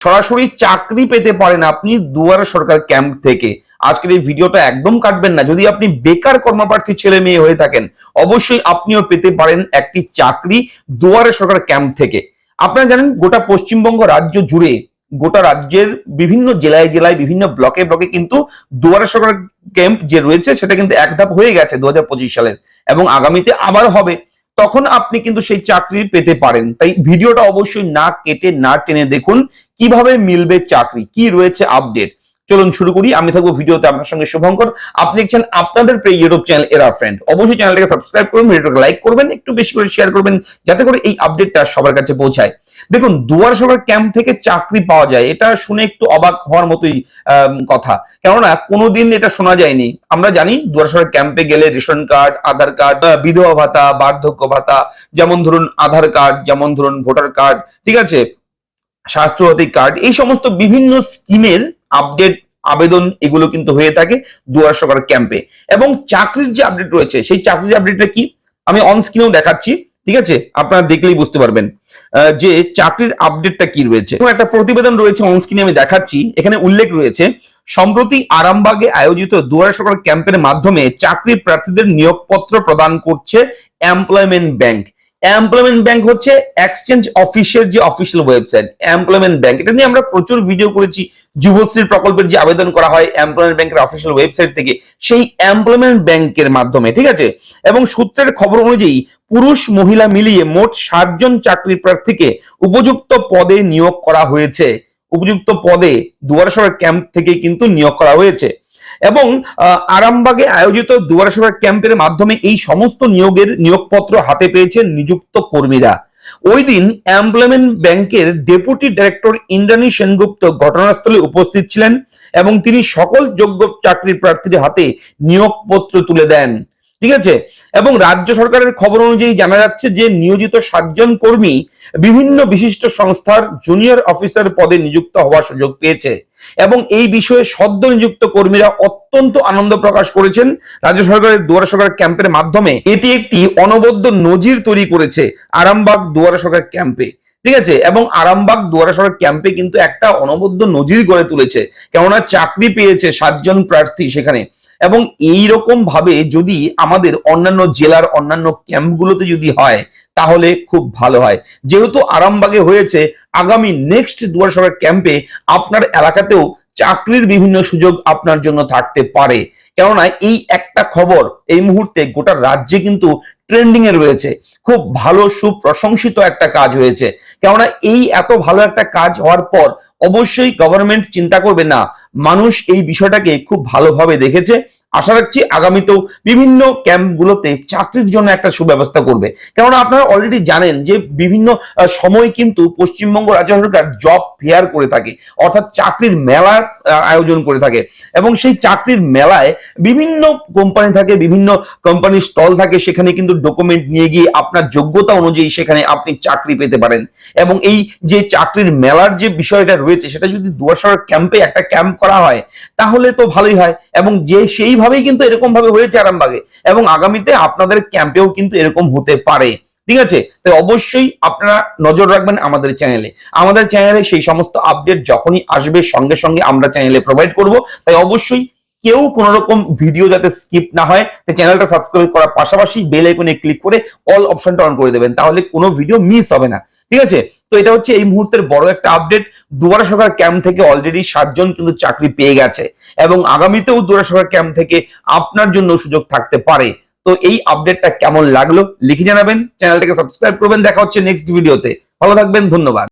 সরাসরি চাকরি পেতে পারেন আপনি দুয়ারে সরকার ক্যাম্প থেকে। আজকের এই ভিডিওটা একদম কাটবেন না। যদি আপনি বেকার কর্মপ্রার্থী ছেলে মেয়ে হয়ে থাকেন, অবশ্যই আপনিও পেতে পারেন একটি চাকরি দুয়ারে সরকার ক্যাম্প থেকে। আপনারা জানেন, গোটা পশ্চিমবঙ্গ রাজ্য জুড়ে গোটা রাজ্যের বিভিন্ন জেলায় জেলায়, বিভিন্ন ব্লকে ব্লকে কিন্তু দুয়ারে সরকার ক্যাম্প যে রয়েছে, সেটা কিন্তু এক ধাপ হয়ে গেছে দু সালের। এবং আগামীতে আবার হবে। তখন আপনি কিন্তু সেই চাকরি পেতে পারেন। তাই ভিডিওটা অবশ্যই না কেটে, না টেনে দেখুন কীভাবে মিলবে চাকরি, কি রয়েছে আপডেট। চলুন শুরু করি। আমি থাকব ভিডিওতে আপনার সঙ্গে শুভঙ্কর। আপনি দেখছেন আপনাদের প্রিয় ইউটিউব চ্যানেল এরা ফ্রেন্ড অবশ্যই চ্যানেলটাকে সাবস্ক্রাইব করবেন ভিডিওটাকে লাইক করবেন, একটু বেশি করে শেয়ার করবেন, যাতে করে এই আপডেটটা সবার কাছে পৌঁছায়। দেখুন, দুয়ার সরকার ক্যাম্প থেকে চাকরি পাওয়া যায়, এটা শুনে একটু অবাক হওয়ার মতোই কথা। কেননা, কোনোদিন এটা শোনা যায়নি। আমরা জানি দুয়ার সরকার ক্যাম্পে গেলে রেশন কার্ড আধার কার্ড বিধবা ভাতা, বার্ধক্য ভাতা, যেমন ধরুন আধার কার্ড যেমন ধরুন ভোটার কার্ড ঠিক আছে? স্বাস্থ্যসাথী কার্ড এই সমস্ত বিভিন্ন স্কিমের আপডেট আবেদন এগুলো কিন্তু হয়ে থাকে দুয়ার সরকার ক্যাম্পে এবং চাকরির যে আপডেট রয়েছে, সেই চাকরির আপডেটটা কি? আমি অন স্ক্রিনেও দেখাচ্ছি। ঠিক আছে? আপনারা দেখলেই বুঝতে পারবেন। যে চাকরির আপডেটটা কি রয়েছে। একটা প্রতিবেদন রয়েছে অন স্ক্রিনে আমি দেখাচ্ছি। এখানে উল্লেখ রয়েছে, সম্প্রতি আরামবাগে আয়োজিত দুয়ারে সরকার ক্যাম্পের মাধ্যমে চাকরি প্রার্থীদের নিয়োগপত্র প্রদান করছে এমপ্লয়মেন্ট ব্যাংক এমপ্লয়মেন্ট ব্যাংক হচ্ছে এক্সচেঞ্জ অফিসের যে অফিসিয়াল ওয়েবসাইট এমপ্লয়মেন্ট ব্যাংক এটা নিয়ে আমরা প্রচুর ভিডিও করেছি। যুবশ্রী প্রকল্পের যে আবেদন করা হয় এমপ্লয়মেন্ট ব্যাংকের অফিসিয়াল ওয়েবসাইট থেকে, সেই এমপ্লয়মেন্ট ব্যাংকের মাধ্যমে, ঠিক আছে? এবং সূত্রের খবর অনুযায়ী, পুরুষ মহিলা মিলিয়ে মোট সাতজন চাকরি প্রার্থীকে উপযুক্ত পদে নিয়োগ করা হয়েছে। উপযুক্ত পদে দুয়ারে ক্যাম্প থেকে কিন্তু নিয়োগ করা হয়েছে। এবং আরামবাগে আয়োজিত দুয়ারে ক্যাম্পের মাধ্যমে এই সমস্ত নিয়োগের নিয়োগপত্র হাতে পেয়েছেন নিযুক্ত কর্মীরা। ওই দিন এমপ্লয়মেন্ট ব্যাংকের ডেপুটি ডাইরেক্টর ইন্দ্রাণী সেনগুপ্ত ঘটনাস্থলে উপস্থিত ছিলেন এবং তিনি সকল যোগ্য চাকরি প্রার্থীদের হাতে নিয়োগপত্র তুলে দেন। ঠিক আছে? এবং রাজ্য সরকারের খবর অনুযায়ী জানা যাচ্ছে যে নিয়োজিত সাতজন কর্মী বিভিন্ন বিশিষ্ট সংস্থার জুনিয়র অফিসার পদে নিযুক্ত হওয়ার সুযোগ পেয়েছে। এবং এই বিষয়ে সদ্য নিযুক্ত কর্মীরা অত্যন্ত আনন্দ প্রকাশ করেছেন। রাজ্য সরকারের দুয়ারে সরকার ক্যাম্পের মাধ্যমে এটি একটি অনবদ্য নজির তৈরি করেছে আরামবাগ দুয়ারে সরকার ক্যাম্পে। ঠিক আছে? এবং আরামবাগ দুয়ারে সরকার ক্যাম্পে কিন্তু একটা অনবদ্য নজির গড়ে তুলেছে। কেননা চাকরি পেয়েছে সাতজন প্রার্থী সেখানে। এবং এই রকম ভাবে যদি আমাদের অন্যান্য জেলার অন্যান্য ক্যাম্পগুলোতে যদি হয়, তাহলে খুব ভালো হয়। যেহেতু আরামবাগে হয়েছে আগামী নেক্সট দুয়ার সরকার ক্যাম্পে আপনার এলাকাতেও চাকরির বিভিন্ন সুযোগ আপনার জন্য থাকতে পারে। কেননা এই একটা খবর এই মুহূর্তে গোটা রাজ্যে কিন্তু ট্রেন্ডিং এ রয়েছে। খুব ভালো, সুপ্রশংসিত একটা কাজ হয়েছে। কেননা এই এত ভালো একটা কাজ হওয়ার পর অবশ্যই গভর্নমেন্ট চিন্তা করবে না, মানুষ এই বিষয়টাকে খুব ভালোভাবে দেখেছে। আশা রাখছি আগামীতেও বিভিন্ন ক্যাম্পগুলোতে চাকরির জন্য একটা সুব্যবস্থা করবে। কেননা আপনারা অলরেডি জানেন যে বিভিন্ন সময় কিন্তু পশ্চিমবঙ্গ রাজ্য সরকার জব ফেয়ার করে থাকে, অর্থাৎ চাকরির মেলার আয়োজন করে থাকে। এবং সেই চাকরির মেলায় বিভিন্ন কোম্পানি থাকে, বিভিন্ন কোম্পানির স্টল থাকে, সেখানে কিন্তু ডকুমেন্ট নিয়ে গিয়ে আপনার যোগ্যতা অনুযায়ী সেখানে আপনি চাকরি পেতে পারেন। এবং এই যে চাকরির মেলার যে বিষয়টা রয়েছে, সেটা যদি দুয়ারসর ক্যাম্পে একটা ক্যাম্প করা হয়, তাহলে তো ভালোই হয়। এবং যে সেইভাবেই কিন্তু এরকম ভাবে হয়েছে আরামবাগে। এবং আগামীতে আপনাদের ক্যাম্পেও কিন্তু এরকম হতে পারে। ঠিক আছে? তাই অবশ্যই আপনারা নজর রাখবেন আমাদের চ্যানেলে আমাদের চ্যানেলে সেই সমস্ত আপডেট যখনই আসবে, সঙ্গে সঙ্গে আমরা চ্যানেলে প্রোভাইড করব। তাই অবশ্যই কেউ কোন রকম ভিডিও যাতে স্কিপ না হয়, তাই চ্যানেলটা সাবস্ক্রাইব করার পাশাপাশি বেল আইকনে ক্লিক করে অল অপশনটা অন করে দেবেন। তাহলে কোনো ভিডিও মিস হবে না। ঠিক আছে? তো এটা হচ্ছে এই মুহূর্তের বড় একটা আপডেট দুয়ারা সরকার ক্যাম্প থেকে অলরেডি সাতজন কিন্তু চাকরি পেয়ে গেছে। এবং আগামীতেও দুয়ারা সরকার ক্যাম্প থেকে আপনার জন্য সুযোগ থাকতে পারে। তো এই আপডেটটা কেমন লাগল, লিখে জানাবেন চ্যানেলটাকে সাবস্ক্রাইব করবেন, দেখা হচ্ছে নেক্সট ভিডিওতে ভালো থাকবেন, ধন্যবাদ।